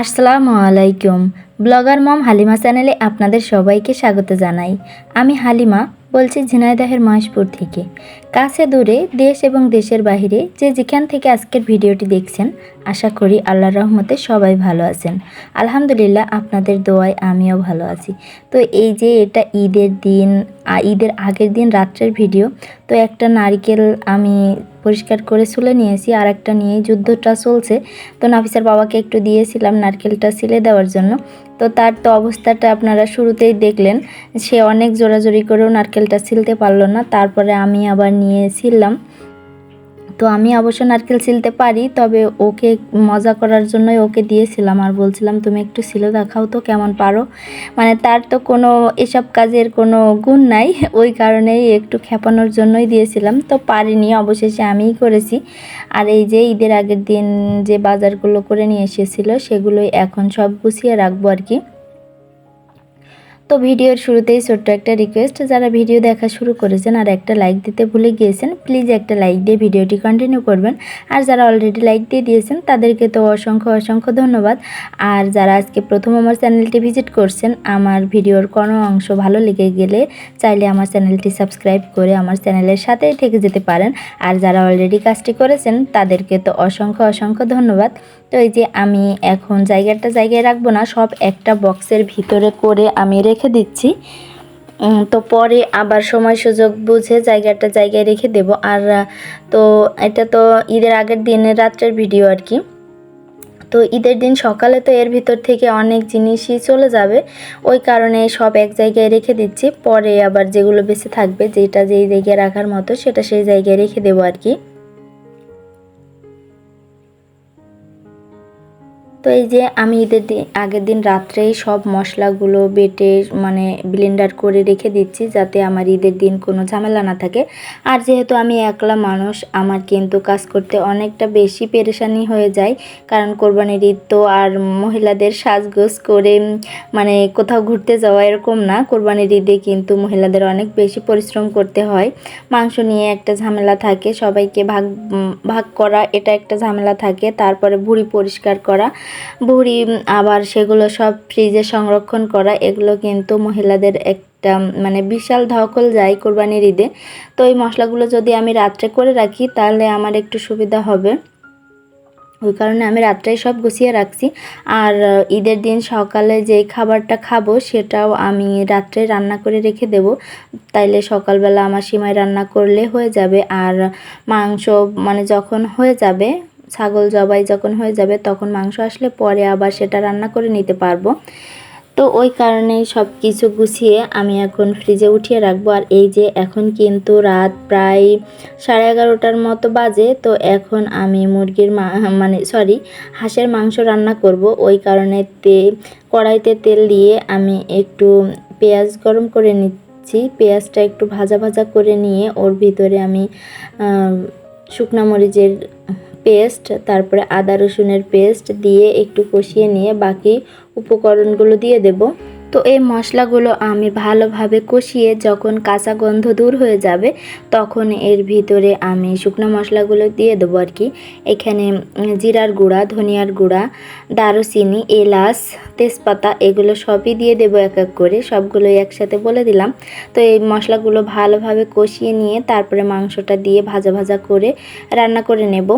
আসসালামু আলাইকুম। ব্লগার মম হালিমা চ্যানেলে আপনাদের সবাইকে স্বাগত জানাই। আমি হালিমা, বলছি ঝিনাইদহের মহেশপুর থেকে। কাছে দূরে দেশ এবং দেশের বাইরে যে যেখান থেকে আজকের ভিডিওটি দেখছেন, আশা করি আল্লাহর রহমতে সবাই ভালো আছেন। আলহামদুলিল্লাহ আপনাদের দোয়ায় আমিও ভালো আছি। তো এই যে এটা ঈদের দিন ঈদের আগের দিন রাত্রের ভিডিও তো একটা নারিকেল আমি পরিষ্কার করে সুলে নিয়েছি, আর একটা নিয়ে যুদ্ধটা চলছে। তো নাফিসার বাবাকে একটু দিয়েছিলাম নারকেলটা সিলে দেওয়ার জন্য। তো তার তো অবস্থাটা আপনারা শুরুতেই দেখলেন, সে অনেক জোরাজোরি করেও নারকেলটা সিলতে পারল না, তারপরে আমি আবার নিয়ে ছিললাম তো আমি অবশ্য নারকেল ছিলতে পারি, তবে ওকে মজা করার জন্যই ওকে দিয়েছিলাম আর বলছিলাম, তুমি একটু ছিলে দেখাও তো কেমন পারো। মানে তার তো কোনো এসব কাজের কোনো গুণ নাই, ওই কারণেই একটু খেপানোর জন্যই দিয়েছিলাম। তো পারিনি, অবশেষে আমিই করেছি। আর এই যে ঈদের আগের দিন যে বাজারগুলো করে নিয়ে এসেছিল, সেগুলোই এখন সব গুছিয়ে রাখব আর কি। তো ভিডিওর শুরুতেই ছোট্ট একটা রিকোয়েস্ট যারা ভিডিও দেখা শুরু করেছেন আর একটা লাইক দিতে ভুলে গিয়েছেন প্লিজ একটা লাইক দিয়ে ভিডিওটি কন্টিনিউ করবেন। আর যারা অলরেডি লাইক দিয়ে দিয়েছেন, তাদেরকে তো অসংখ্য অসংখ্য ধন্যবাদ। আর যারা আজকে প্রথম আমার চ্যানেলটি ভিজিট করছেন, আমার ভিডিওর কোনো অংশ ভালো লেগে গেলে চাইলে আমার চ্যানেলটি সাবস্ক্রাইব করে আমার চ্যানেলের সাথেই থেকে যেতে পারেন। আর যারা অলরেডি কাজটি করেছেন, তাদেরকে তো অসংখ্য অসংখ্য ধন্যবাদ। তো এই যে আমি এখন জায়গাটা জায়গায় রাখব না, সব একটা বক্সের ভিতরে করে আমি রেখে দিচ্ছি। তো পরে আবার সময় সুযোগ বুঝে জায়গাটা জায়গায় রেখে দেব। আর তো এটা তো ঈদের আগের দিনের রাত্রের ভিডিও আর কি। তো ঈদের দিন সকালে তো এর ভিতর থেকে অনেক জিনিসই চলে যাবে। ওই কারণে সব এক জায়গায় রেখে দিচ্ছি। পরে আবার যেগুলো বেঁচে থাকবে, যেটা যেই জায়গায় রাখার মতো, সেটা সেই জায়গায় রেখে দেবো আর কি। তো এই যে আমি ঈদের দিন আগের দিন রাত্রেই সব মশলাগুলো বেটে মানে ব্লেন্ডার করে রেখে দিচ্ছি যাতে আমার ঈদের দিন কোনো ঝামেলা না থাকে। আর যেহেতু আমি একলা মানুষ, আমার কিন্তু কাজ করতে অনেকটা বেশি পেরেশানি হয়ে যায়। কারণ কোরবানির ঈদ তো আর মহিলাদের সাজগোজ করে মানে কোথাও ঘুরতে যাওয়া এরকম না। কোরবানির ঈদে কিন্তু মহিলাদের অনেক বেশি পরিশ্রম করতে হয়। মাংস নিয়ে একটা ঝামেলা থাকে, সবাইকে ভাগ ভাগ করা এটা একটা ঝামেলা থাকে। তারপরে ভুঁড়ি পরিষ্কার করা উম, আবার সেগুলো সব ফ্রিজে সংরক্ষণ করা এগুলো কিন্তু মহিলাদের একটা মানে বিশাল ধকল যায় কোরবানির ঈদে। তো এই মশলাগুলো যদি আমি রাত্রে করে রাখি তাহলে আমার একটু সুবিধা হবে। ওই কারণে আমি রাত্রেই সব গুছিয়ে রাখছি। আর ঈদের দিন সকালে যে খাবারটা খাব সেটাও আমি রাত্রে রান্না করে রেখে দেব। তাইলে সকালবেলা আমার সিমাই রান্না করলে হয়ে যাবে। আর মাংস মানে যখন হয়ে যাবে ছাগল জবাই যখন হয়ে যাবে তখন মাংস আসলে পরে আবার সেটা রান্না করে নিতে পারব। তো ওই কারণেই সব কিছু গুছিয়ে আমি এখন ফ্রিজে উঠিয়ে রাখব। আর এই যে এখন কিন্তু রাত প্রায় সাড়ে এগারোটার মতো বাজে, তো এখন আমি মুরগির মানে সরি হাঁসের মাংস রান্না করব। ওই কারণে তে কড়াইতে তেল দিয়ে আমি একটু পেঁয়াজ গরম করে নিচ্ছি। পেঁয়াজটা একটু ভাজা ভাজা করে নিয়ে ওর ভিতরে আমি শুকনা মরিচের পেস্ট, তারপরে আদা রসুনের পেস্ট দিয়ে একটু কষিয়ে নিয়ে বাকি উপকরণগুলো দিয়ে দেব। তো এই মশলাগুলো আমি ভালোভাবে কষিয়ে যখন কাঁচা গন্ধ দূর হয়ে যাবে, তখন এর ভিতরে আমি শুকনো মশলাগুলো দিয়ে দেবো আর কি। এখানে জিরার গুঁড়া, ধনিয়ার গুঁড়া, দারুচিনি, এলাচ, তেজপাতা এগুলো সবই দিয়ে দেবো এক এক করে, সবগুলোই একসাথে বলে দিলাম। তো এই মশলাগুলো ভালোভাবে কষিয়ে নিয়ে তারপরে মাংসটা দিয়ে ভাজা ভাজা করে রান্না করে নেব।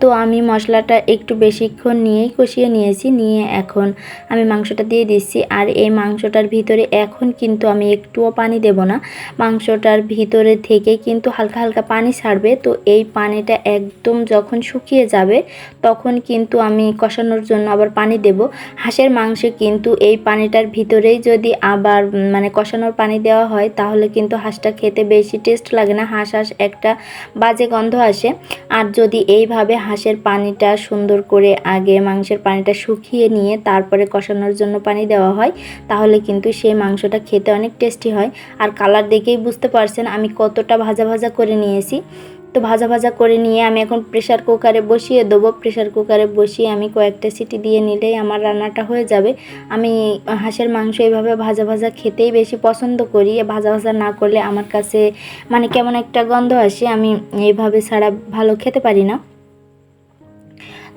তো আমি মশলাটা একটু বেশিক্ষণ নিয়েই কষিয়ে নিয়েছি, নিয়ে এখন আমি মাংসটা দিয়ে দিচ্ছি। আর এই মাংসটার ভিতরে এখন কিন্তু আমি একটুও পানি দেব না। মাংসটার ভিতরে থেকে কিন্তু হালকা হালকা পানি ছাড়বে। তো এই পানিটা একদম যখন শুকিয়ে যাবে, তখন কিন্তু আমি কষানোর জন্য আবার পানি দেব। হাঁসের মাংসে কিন্তু এই পানিটার ভিতরেই যদি আবার মানে কষানোর পানি দেওয়া হয়, তাহলে কিন্তু হাঁসটা খেতে বেশি টেস্ট লাগে না। হাঁস হাঁস একটা বাজে গন্ধ আসে। আর যদি এইভাবে হাঁসের পানিটা সুন্দর করে আগে মাংসের পানিটা শুকিয়ে নিয়ে তারপরে কষানোর জন্য পানি দেওয়া হয়, তাহলে কিন্তু সেই মাংসটা খেতে অনেক টেস্টি হয়। আর কালার দেখেই বুঝতে পারছেন আমি কতটা ভাজা ভাজা করে নিয়েছি। তো ভাজা ভাজা করে নিয়ে আমি এখন প্রেশার কুকারে বসিয়ে দেবো। প্রেশার কুকারে বসিয়ে আমি কয়েকটা সিটি দিয়ে নিলেই আমার রান্নাটা হয়ে যাবে। আমি হাঁসের মাংস এইভাবে ভাজা ভাজা খেতেই বেশি পছন্দ করি। ভাজা ভাজা না করলে আমার কাছে মানে কেমন একটা গন্ধ আসে, আমি এইভাবে ছাড়া ভালো খেতে পারি না।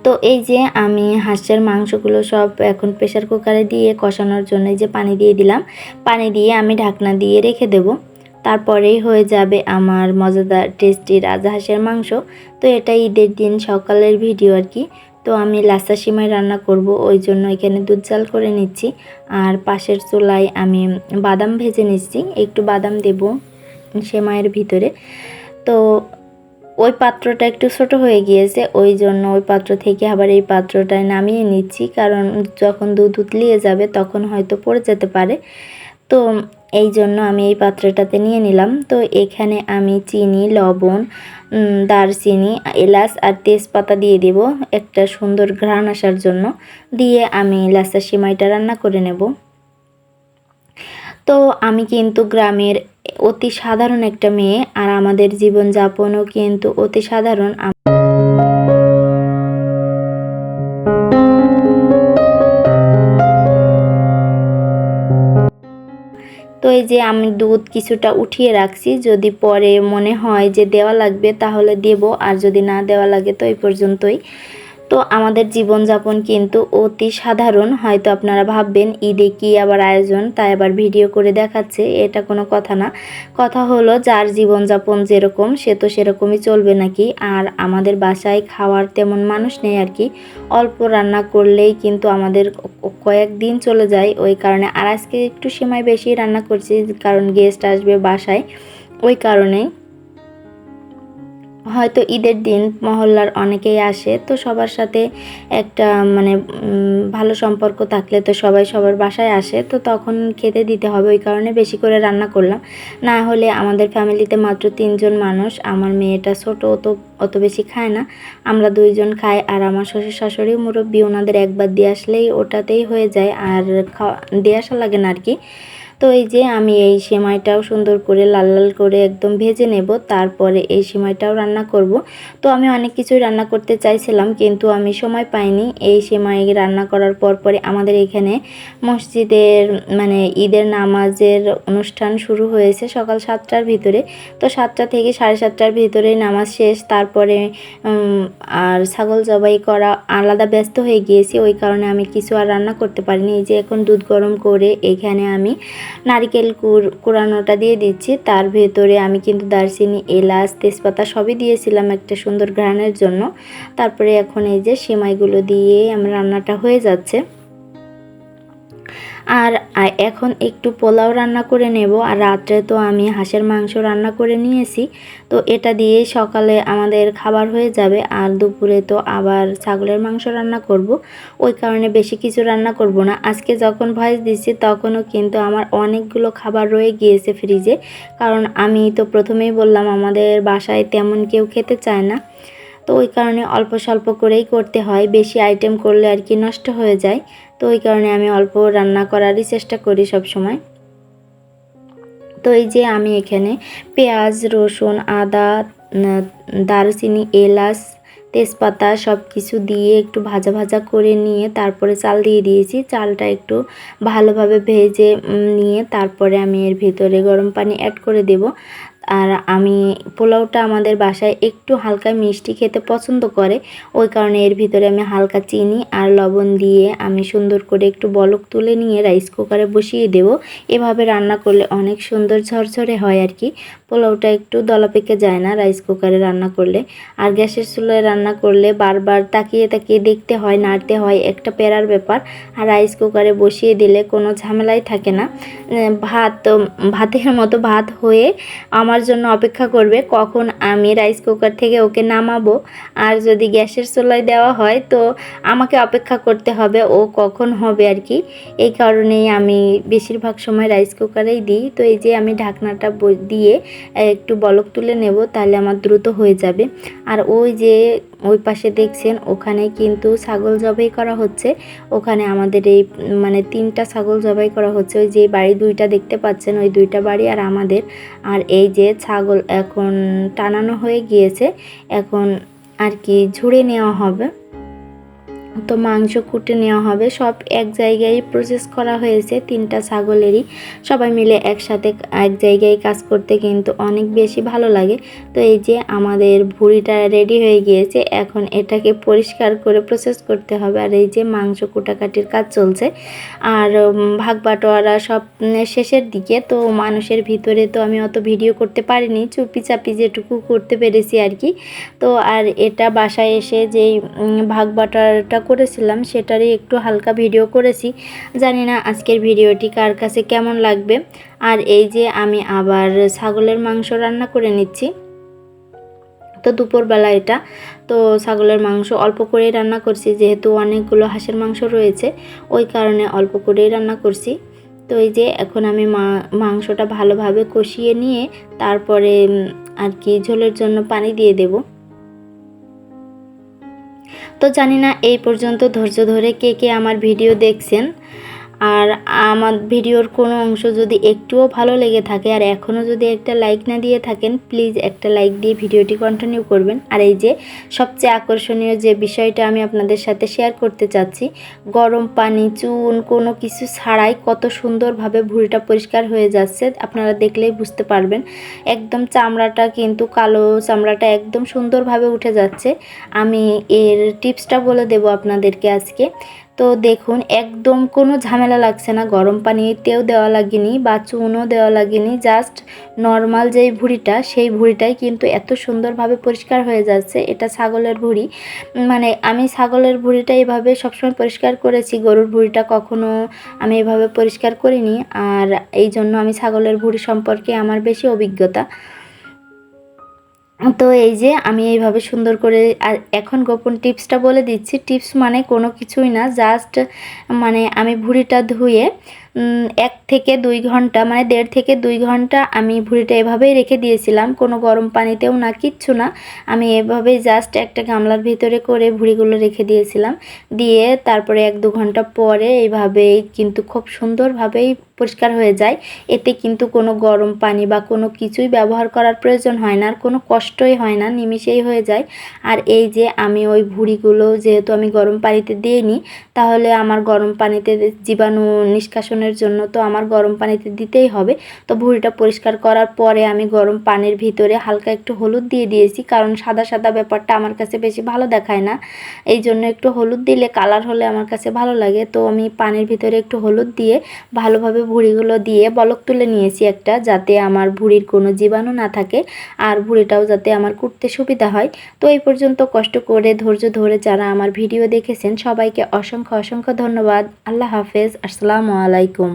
তো এই যে আমি হাঁসের মাংসগুলো সব এখন প্রেশার কুকারে দিয়ে কষানোর জন্য যে পানি দিয়ে দিলাম। পানি দিয়ে আমি ঢাকনা দিয়ে রেখে দেব। তারপরেই হয়ে যাবে আমার মজাদার টেস্টি রাজা হাঁসের মাংস। তো এটা ঈদের দিন সকালের ভিডিও আর কি। তো আমি লাসা সিমাই রান্না করব, ওই জন্য এখানে দুধ জাল করে নিচ্ছি। আর পাশের চুলায় আমি বাদাম ভেজে নিচ্ছি, একটু বাদাম দেব সেমাইয়ের ভিতরে। তো ওই পাত্রটা একটু ছোট হয়ে গিয়েছে, ওই জন্য ওই পাত্র থেকে আবার এই পাত্রটায় নামিয়ে নিচ্ছি। কারণ যখন দুধ উতলিয়ে যাবে তখন হয়তো পড়ে যেতে পারে। তো এই জন্য আমি এই পাত্রটাতে নিয়ে নিলাম। তো এখানে আমি চিনি, লবণ দারচিনি, এলাচ আর তেজপাতা দিয়ে দেব। একটা সুন্দর ঘ্রাণ আসার জন্য। দিয়ে আমি লাসা সিমাইটা রান্না করে নেব। তো আমি কিন্তু গ্রামের অতি সাধারণ একটা মেয়ে, আর আমাদের জীবনযাপনও কিন্তু অতি সাধারণ। তো এই যে আমি দুধ কিছুটা উঠিয়ে রাখছি, যদি পরে মনে হয় যে দেওয়া লাগবে তাহলে দেব, আর যদি না দেওয়া লাগে তো এই পর্যন্তই। তো আমাদের জীবনযাপন কিন্তু অতি সাধারণ, হয়তো আপনারা ভাববেন, ঈদে কি আবার আয়োজন? তাই আবার ভিডিও করে দেখাচ্ছে, এটা কোনো কথা না। কথা হলো, যার জীবনযাপন যেরকম, সে তো সেরকমই চলবে নাকি? আর আমাদের বাসায় খাওয়ার তেমন মানুষ নেই আর কি। অল্প রান্না করলেই কিন্তু আমাদের কয়েকদিন চলে যায়। ওই কারণে আর আজকে একটু সময় বেশি রান্না করছি, কারণ গেস্ট আসবে বাসায়। ওই কারণেই হয়তো ঈদের দিন মহল্লার অনেকেই আসে, তো সবার সাথে একটা মানে ভালো সম্পর্ক থাকলে তো সবাই সবার বাসায় আসে, তো তখন খেতে দিতে হবে, ওই কারণে বেশি করে রান্না করলাম। না হলে আমাদের ফ্যামিলিতে মাত্র তিনজন মানুষ, আমার মেয়েটা ছোট অত অত বেশি খায় না। আমরা দুইজন খাই, আর আমার শ্বশুর শাশুড়ি মুরব্বী, ওনাদের একবার দিয়ে আসলেই ওটাতেই হয়ে যায়, আর খাওয়া, দিয়ে আসা লাগে না আর কি। তো এই যে আমি এই সেমাইটাও সুন্দর করে লাল লাল করে একদম ভেজে নেব, তারপরে এই সেমাইটাও রান্না করব। তো আমি অনেক কিছুই রান্না করতে চাইছিলাম, কিন্তু আমি সময় পাইনি। এই সেমাই রান্না করার পর পরে আমাদের এখানে মসজিদের মানে ঈদের নামাজের অনুষ্ঠান শুরু হয়েছে সকাল সাতটার ভিতরে। তো সাতটা থেকে সাড়ে সাতটার ভিতরে নামাজ শেষ, তারপরে আর ছাগল জবাই করা আলাদা ব্যস্ত হয়ে গিয়েছি, ওই কারণে আমি কিছু আর রান্না করতে পারিনি। এই যে এখন দুধ গরম করে এখানে আমি নারিকেল কুর, কুড়ানোটা দিয়ে দিচ্ছি। তার ভেতরে আমি কিন্তু দারচিনি, এলাচ, তেজপাতা সবই দিয়েছিলাম একটা সুন্দর ঘ্রাণের জন্য। তারপরে এখন এই যে সেমাইগুলো দিয়ে আমার রান্নাটা হয়ে যাচ্ছে। আর এখন একটু পোলাও রান্না করে নেব। আর রাত্রে তো আমি হাঁসের মাংস রান্না করে নিয়েছি। তো এটা দিয়ে সকালে আমাদের খাবার হয়ে যাবে। আর দুপুরে তো আবার ছাগলের মাংস রান্না করব। ওই কারণে বেশি কিছু রান্না করব না। আজকে যখন ভয়েস দিচ্ছি, তখনও কিন্তু আমার অনেকগুলো খাবার রয়ে গিয়েছে ফ্রিজে। কারণ আমি তো প্রথমেই বললাম, আমাদের বাসায় তেমন কেউ খেতে চায় না। তো ওই কারণে অল্প স্বল্প করেই করতে হয়। বেশি আইটেম করলে আর কি নষ্ট হয়ে যায়। তো ওই কারণে আমি অল্প রান্না করারই চেষ্টা করি সব সময়। তো এই যে আমি এখানে পেঁয়াজ, রসুন, আদা দারুচিনি, এলাচ, তেজপাতা সব কিছু দিয়ে একটু ভাজা ভাজা করে নিয়ে তারপরে চাল দিয়ে দিয়েছি। চালটা একটু ভালোভাবে ভেজে নিয়ে তারপরে আমি এর ভিতরে গরম পানি অ্যাড করে দেব। আর আমি পোলাওটা আমাদের বাসায় একটু হালকা মিষ্টি খেতে পছন্দ করে, ওই কারণে এর ভিতরে আমি হালকা চিনি আর লবণ দিয়ে আমি সুন্দর করে একটু বলক তুলে নিয়ে রাইস কুকারে বসিয়ে দেব। এভাবে রান্না করলে অনেক সুন্দর ঝরঝরে হয় আর কি। পোলাওটা একটু দলা পেকে যায় না রাইস কুকারে রান্না করলে। আর গ্যাসের চুলায় রান্না করলে বারবার তাকিয়ে তাকিয়ে দেখতে হয়, নাড়তে হয়, একটা পেরার ব্যাপার। আর রাইস কুকারে বসিয়ে দিলে কোনো ঝামেলাই থাকে না। ভাত ভাতের মতো ভাত হয়ে আমার জন্য অপেক্ষা করবে, কখন আমি রাইস কুকার থেকে ওকে নামাবো। আর যদি গ্যাসের চুলায় দেওয়া হয়, তো আমাকে অপেক্ষা করতে হবে, ও কখন হবে আর কি। এই কারণেই আমি বেশিরভাগ সময় রাইস কুকারেই দিই। তো এই যে আমি ঢাকনাটা দিয়ে একটু বলক তুলে নেব, তাহলে আমার দ্রুত হয়ে যাবে। আর ওই যে, ওই পাশে দেখছেন, ওখানে কিন্তু ছাগল জবাই করা হচ্ছে। ওখানে আমাদের এই মানে তিনটা ছাগল জবাই করা হচ্ছে। ওই যে বাড়ি দুইটা দেখতে পাচ্ছেন, ওই দুইটা বাড়ি আর আমাদের। আর এই যে ছাগল এখন টানানো হয়ে গিয়েছে। এখন আর কি ঝুড়ে নেওয়া হবে। তো মাংস কুটে নেওয়া হবে। সব এক জায়গায় প্রসেস করা হয়েছে, তিনটা ছাগলেরই। সবাই মিলে একসাথে এক জায়গায় কাজ করতে কিন্তু অনেক বেশি ভালো লাগে। তো এই যে আমাদের ভুড়িটা রেডি হয়ে গিয়েছে, এখন এটাকে পরিষ্কার করে প্রসেস করতে হবে। আর এই যে মাংস কুটাকাটির কাজ চলছে, আর ভাগ বাটোয়ারা সব শেষের দিকে। তো মানুষের ভিতরে তো আমি অত ভিডিও করতে পারিনি চুপি চাপি যেটুকু করতে পেরেছি আর কি। তো আর এটা বাসায় এসে যেই ভাগ বাটারটা করেছিলাম, সেটারই একটু হালকা ভিডিও করেছি। জানি না আজকের ভিডিওটি কার কাছে কেমন লাগবে। আর এই যে আমি আবার ছাগলের মাংস রান্না করে নিচ্ছি। তো দুপুরবেলা এটা। তো ছাগলের মাংস অল্প করেই রান্না করছি, যেহেতু অনেকগুলো হাঁসের মাংস রয়েছে, ওই কারণে অল্প করেই রান্না করছি। তো এই যে এখন আমি মাংসটা ভালোভাবে কষিয়ে নিয়ে তারপরে আর কি ঝোলের জন্য পানি দিয়ে দেব। তো জানি না এই পর্যন্ত ধৈর্য ধরে কে কে আমার ভিডিও দেখছেন। আর আমার ভিডিওর কোনো অংশ যদি একটুও ভালো লেগে থাকে আর এখনও যদি একটা লাইক না দিয়ে থাকেন প্লিজ একটা লাইক দিয়ে ভিডিওটি কন্টিনিউ করবেন। আর এই যে সবচেয়ে আকর্ষণীয় যে বিষয়টা আমি আপনাদের সাথে শেয়ার করতে চাচ্ছি, গরম পানি, চুন, কোনো কিছু ছাড়াই কত সুন্দরভাবে ভুঁড়িটা পরিষ্কার হয়ে যাচ্ছে, আপনারা দেখলেই বুঝতে পারবেন। একদম চামড়াটা কিন্তু কালো চামড়াটা একদম সুন্দরভাবে উঠে যাচ্ছে। আমি এর টিপসটা বলে দেব আপনাদেরকে আজকে। তো দেখুন, একদম কোনো ঝামেলা লাগছে না। গরম পানিতেও দেওয়া লাগেনি বা চুনও দেওয়া লাগেনি জাস্ট নর্মাল যেই ভুঁড়িটা, সেই ভুঁড়িটাই কিন্তু এত সুন্দরভাবে পরিষ্কার হয়ে যাচ্ছে। এটা ছাগলের ভুঁড়ি। মানে আমি ছাগলের ভুঁড়িটা এভাবে সবসময় পরিষ্কার করেছি, গরুর ভুঁড়িটা কখনো আমি এভাবে পরিষ্কার করিনি। আর এই জন্য আমি ছাগলের ভুঁড়ি সম্পর্কে আমার বেশি অভিজ্ঞতা। তো এই যে আমি এইভাবে সুন্দর করে আর এখন গোপন টিপসটা বলে দিচ্ছি। টিপস মানে কোনো কিছুই না জাস্ট মানে আমি ভুড়িটা ধুয়ে এক থেকে দুই ঘণ্টা মানে দেড় থেকে দুই ঘণ্টা আমি ভুঁড়িটা এভাবেই রেখে দিয়েছিলাম। কোনো গরম পানিতেও না, কিচ্ছু না। আমি এভাবেই জাস্ট একটা গামলার ভিতরে করে ভুঁড়িগুলো রেখে দিয়েছিলাম। দিয়ে তারপরে এক দু ঘণ্টা পরে এইভাবেই কিন্তু খুব সুন্দরভাবেই পরিষ্কার হয়ে যায়। এতে কিন্তু কোনো গরম পানি বা কোনো কিছুই ব্যবহার করার প্রয়োজন হয় না, আর কোনো কষ্টই হয় না, নিমিষেই হয়ে যায়। আর এই যে আমি ওই ভুঁড়িগুলো যেহেতু আমি গরম পানিতে দিইনি, তাহলে আমার গরম পানিতে জীবাণু নিষ্কাশনের জন্য তো আমার গরম পানিতে দিতেই হবে। তো ভুঁড়িটা পরিষ্কার করার পরে আমি গরম পানির ভিতরে হালকা একটু হলুদ দিয়ে দিয়েছি, কারণ সাদা সাদা ব্যাপারটা আমার কাছে বেশি ভালো দেখায় না। এই জন্য একটু হলুদ দিলে কালার হলে আমার কাছে ভালো লাগে। তো আমি পানির ভিতরে একটু হলুদ দিয়ে ভালোভাবে ভুঁড়িগুলো দিয়ে বলক তুলে নিয়েছি একটা, যাতে আমার ভুঁড়ির কোনো জীবাণু না থাকে আর ভুঁড়িটাও যাতে আমার কুটতে সুবিধা হয়। তো এই পর্যন্ত কষ্ট করে, ধৈর্য ধরে যারা আমার ভিডিও দেখেছেন, সবাইকে অসংখ্য অসংখ্য ধন্যবাদ। আল্লাহ হাফেজ। আসসালামু আলাইকুম।